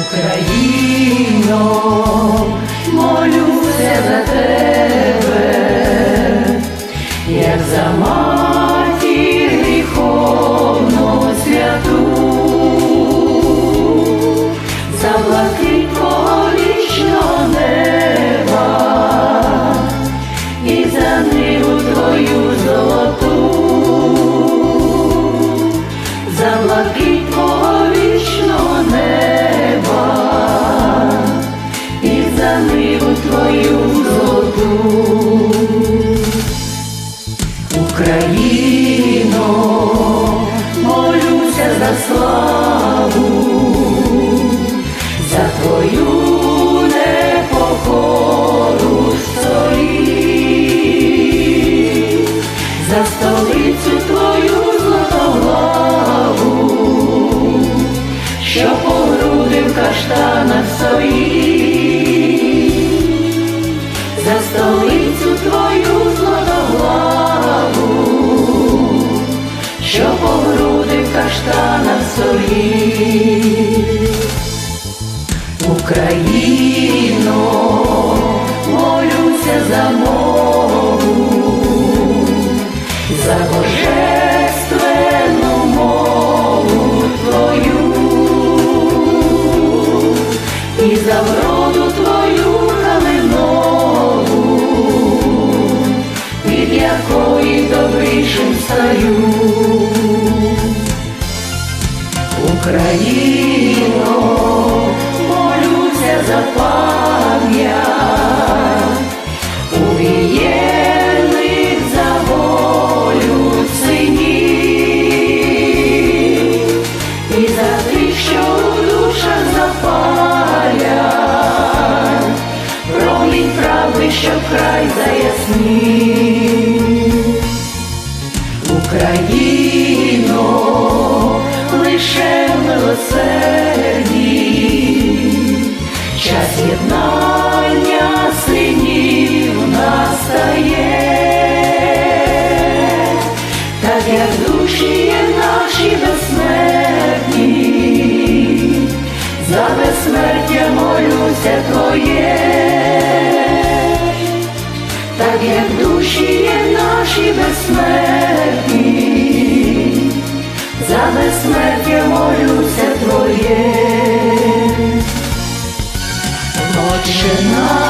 Україно, молюся за тебе, як за матір гріховну святу, за блакить твого вічного неба і за ниву твою золоту, за блакить Україно, молюся за славу, що по груди в каштанах стоїть. Україно, молюся за мову, за божественну мову твою і за вроду твою калинову, від якої добрішим стаю. Україно, молюся за пам'ять увієнних за волю синів і за тих, що у душах запалять, промінь правди, що край заяснив. Україно, лише в милосерді, час єднання синів настає, так як душі є наші безсмертні, за безсмертя молюся твоє. Так як душі є наші безсмертя молюся твоє. Отче наш,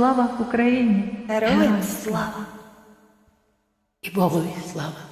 Слава Україні! Героям слава! І Богові слава.